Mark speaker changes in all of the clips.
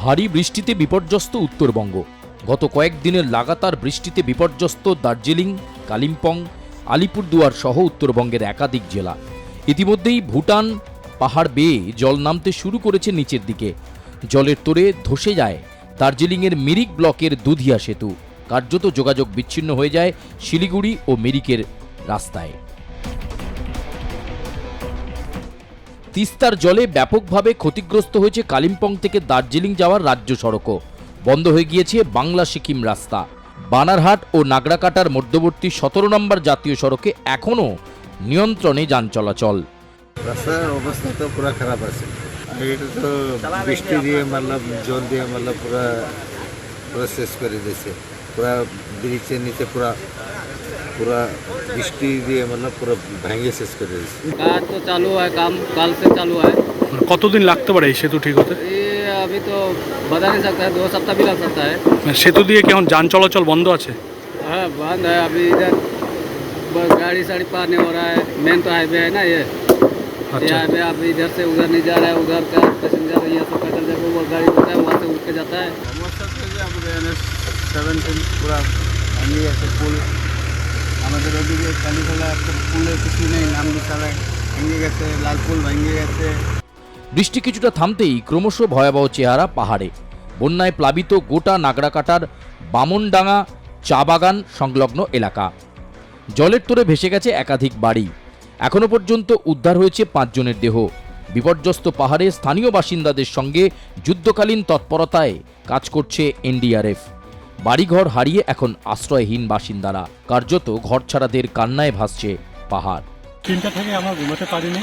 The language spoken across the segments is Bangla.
Speaker 1: ভারী বৃষ্টিতে বিপর্যস্ত উত্তরবঙ্গ। গত কয়েকদিনের লাগাতার বৃষ্টিতে বিপর্যস্ত দার্জিলিং, কালিম্পং, আলিপুরদুয়ার সহ উত্তরবঙ্গের একাধিক জেলা। ইতিমধ্যেই ভুটান পাহাড় বেয়ে জল নামতে শুরু করেছে নিচের দিকে। জলের তোরে ধসে যায় দার্জিলিংয়ের মিরিক ব্লকের দুধিয়া সেতু। কার্যত যোগাযোগ বিচ্ছিন্ন হয়ে যায় শিলিগুড়ি ও মিরিকের রাস্তায়। তিস্তার জলে ব্যাপকভাবে ক্ষতিগ্রস্ত হয়েছে কালিম্পং থেকে দার্জিলিং যাওয়ার রাজ্য সড়কও। বন্ধ হয়ে গিয়েছে বাংলা সিকিম রাস্তা। বানারহাট ও নাগরাকাটার মধ্যবর্তী সতেরো নম্বর জাতীয় সড়কে এখনও নিয়ন্ত্রণে যান চলাচল।
Speaker 2: রাস্তার অবস্থা তো পুরা খারাপ আছে। এটা তো বৃষ্টি দিয়ে মতলব জল দিয়ে পুরা পুরা শেষ করে দিয়েছে। পুরা ব্রিজের নিচে পুরা পুরা বৃষ্টি দিয়ে মতলব পুরা ভেঙে শেষ করে দিয়েছে
Speaker 3: काज तो चालू है काम कल से चालू है
Speaker 4: কতদিন লাগতে পারে এই সেতু ঠিক হতে
Speaker 3: ये अभी तो बता नहीं सकता है दो सप्ताह भी लग सकता है
Speaker 4: মানে সেতু দিয়ে কেমন যান চলাচল বন্ধ আছে
Speaker 3: हाँ बंद है अभी इधर बस गाड़ी साड़ी पार नहीं हो रहा है मेन तो हाईवे है ना ये ये
Speaker 4: अच्छा
Speaker 3: हाईवे अभी इधर से उधर नहीं जा रहा है उधर का पैसेंजर यहाँ से पैदल जाकर वो गाड़ी होता है वहाँ से उठ के जाता है
Speaker 2: সমস্যা হচ্ছে ওদিকে কালীতলা একটা পুলে কিছু নেই নাম ভেঙে গেছে, লাল পুল ভেঙে গেছে।
Speaker 1: বৃষ্টি কিছুটা থামতেই ক্রমশ ভয়াবহ চেহারা পাহাড়ে। বন্যায় প্লাবিত গোটা নাগরাকাটার বামনডাঙ্গা চা বাগান সংলগ্ন এলাকা। জলের তোরে ভেসে গেছে একাধিক বাড়ি। এখনও পর্যন্ত উদ্ধার হয়েছে পাঁচজনের দেহ। বিপর্যস্ত পাহাড়ে স্থানীয় বাসিন্দাদের সঙ্গে যুদ্ধকালীন তৎপরতায় কাজ করছে এনডিআরএফ। বাড়িঘর হারিয়ে এখন আশ্রয়হীন বাসিন্দারা। কার্যত ঘরছাড়াদের কান্নায় ভাসছে পাহাড়।
Speaker 5: তিনটা থেকে আমরা ঘুমাতে পারিনি।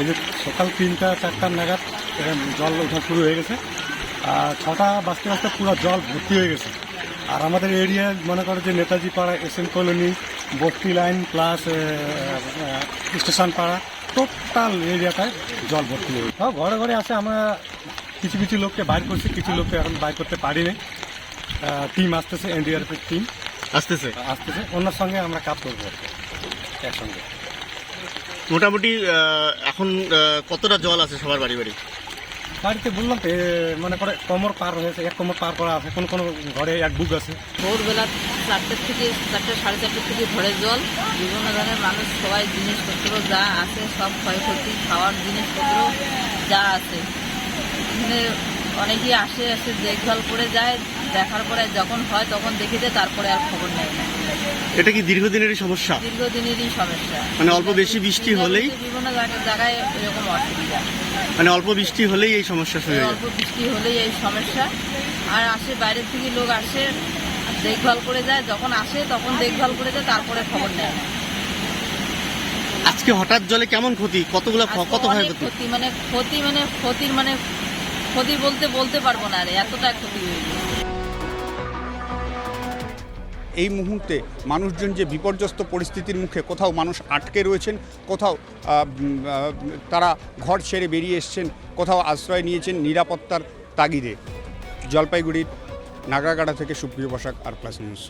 Speaker 5: এই যে সকাল তিনটা চারটা নাগাদ জল ওঠা শুরু হয়ে গেছে। আর ছটা বাজতে বাজতে পুরো জল ভর্তি হয়ে গেছে। আর আমাদের এরিয়ায় মনে করো যে নেতাজি পাড়া এস এন কলোনি বস্তি লাইন প্লাস স্টেশন পাড়া টোটাল এরিয়াটায় জল ভর্তি হয়ে গেছে। ঘরে ঘরে আছে আমরা কিছু কিছু লোককে বাইর করছি কিছু লোককে এখন বাইর করতে পারিনি। টিম আসতেছে এনডিআরএফের টিম
Speaker 6: আসতেছে?
Speaker 5: আসতেছে। ওনার সঙ্গে আমরা কাজ করব একসঙ্গে।
Speaker 6: মোটামুটি এখন কতটা জল আছে সবার বাড়ি বাড়ি?
Speaker 5: বাড়িতে বললাম তো মনে করে কোমর পার হয়েছে এক কোমর পার করা আছে কোনো কোনো ঘরে এক বুক আছে।
Speaker 7: ভোরবেলা চারটের থেকে চারটে সাড়ে চারটের থেকে ঝড়ের জল। বিভিন্ন ধরনের মানুষ সবাই জিনিসপত্র যা আছে সব ক্ষয়ক্ষতি খাওয়ার জিনিসপত্র যা আছে। এখানে অনেকেই আসে এসে দেখভাল করে যায় দেখার পরে যখন হয় তখন দেখি দেয় তারপরে আর খবর নেয় না
Speaker 6: এটা কি দীর্ঘদিনেরই সমস্যা?
Speaker 7: দীর্ঘদিনেরই সমস্যা।
Speaker 6: মানে অল্প বেশি বৃষ্টি হলেই
Speaker 7: বিভিন্ন জায়গায় এরকম অসুবিধা।
Speaker 6: মানে অল্প বৃষ্টি হলেই এই সমস্যা শুরু হয়ে
Speaker 7: অল্প বৃষ্টি হলেই এই সমস্যা। আর আসে বাইরের থেকে লোক আসে দেখভাল করে যায়। যখন আসে তখন দেখভাল করে যায় তারপরে খবর নেয়। না।
Speaker 6: আজকে হঠাৎ জলে কেমন ক্ষতি? কতগুলো কত ক্ষয়ক্ষতি
Speaker 7: ক্ষতি? মানে ক্ষতি মানে ক্ষতির মানে ক্ষতি বলতে বলতে পারব না আরে এতটা ক্ষতি হয়ে গেছে।
Speaker 8: এই মুহূর্তে মানুষজন যে বিপর্যস্ত পরিস্থিতির মুখে কোথাও মানুষ আটকে রয়েছেন, কোথাও তারা ঘর ছেড়ে বেরিয়ে এসছেন, কোথাও আশ্রয় নিয়েছেন নিরাপত্তার তাগিদে। জলপাইগুড়ির নাগরাগাড়া থেকে সুপ্রিয় বসাক আর প্লাস নিউজ।